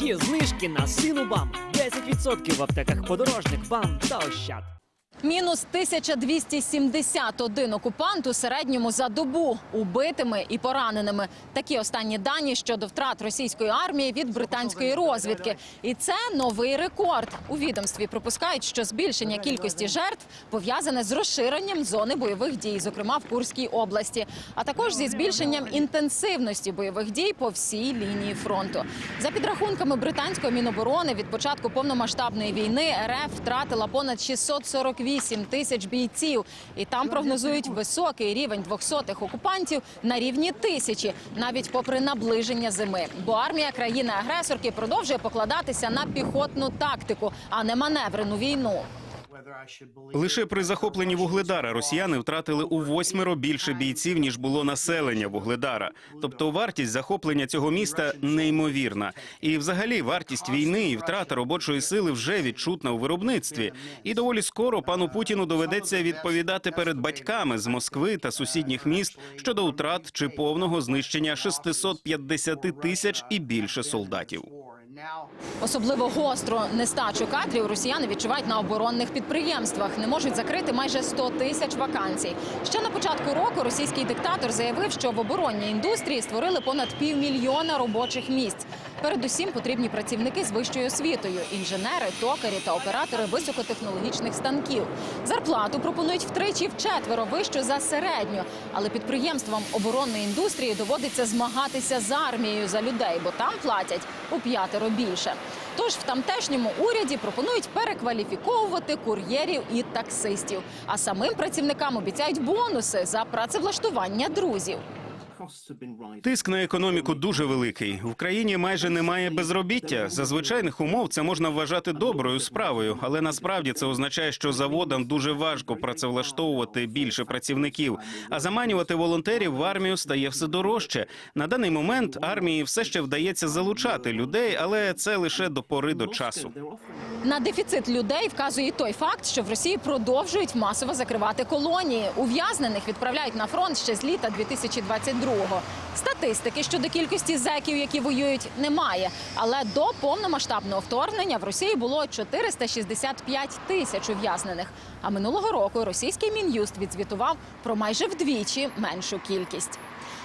Є знижки на синубам, 10% в аптеках подорожник, бам та ощад. Мінус 1271 окупант у середньому за добу убитими і пораненими. Такі останні дані щодо втрат російської армії від британської розвідки. І це новий рекорд. У відомстві припускають, що збільшення кількості жертв пов'язане з розширенням зони бойових дій, зокрема в Курській області, а також зі збільшенням інтенсивності бойових дій по всій лінії фронту. За підрахунками британської міноборони, від початку повномасштабної війни РФ втратила понад 648 тисяч бійців, і там прогнозують високий рівень двохсотих окупантів на рівні тисячі, навіть попри наближення зими. Бо армія країни-агресорки продовжує покладатися на піхотну тактику, а не маневрену війну. Лише при захопленні вугледара росіяни втратили у восьмеро більше бійців ніж було населення вугледара. Тобто вартість захоплення цього міста неймовірна. І, взагалі, вартість війни і втрата робочої сили вже відчутна у виробництві. І доволі скоро пану Путіну доведеться відповідати перед батьками з Москви та сусідніх міст щодо втрат чи повного знищення 650 тисяч і більше солдатів. Особливо гостро нестачу кадрів росіяни відчувають на оборонних підприємствах. Не можуть закрити майже 100 тисяч вакансій. Ще на початку року російський диктатор заявив, що в оборонній індустрії створили понад півмільйона робочих місць. Передусім потрібні працівники з вищою освітою, інженери, токарі та оператори високотехнологічних станків. Зарплату пропонують втричі вчетверо вищу за середню. Але підприємствам оборонної індустрії доводиться змагатися з армією за людей, бо там платять у п'ятеро більше. Тож в тамтешньому уряді пропонують перекваліфіковувати кур'єрів і таксистів. А самим працівникам обіцяють бонуси за працевлаштування друзів. Тиск на економіку дуже великий. В країні майже немає безробіття. За звичайних умов це можна вважати доброю справою, але насправді це означає, що заводам дуже важко працевлаштовувати більше працівників. А заманювати волонтерів в армію стає все дорожче. На даний момент армії все ще вдається залучати людей, але це лише до пори до часу. На дефіцит людей вказує той факт, що в Росії продовжують масово закривати колонії. Ув'язнених відправляють на фронт ще з літа 2022-го. Статистики щодо кількості зеків, які воюють, немає. Але до повномасштабного вторгнення в Росії було 465 тисяч ув'язнених. А минулого року російський мін'юст відзвітував про майже вдвічі меншу кількість.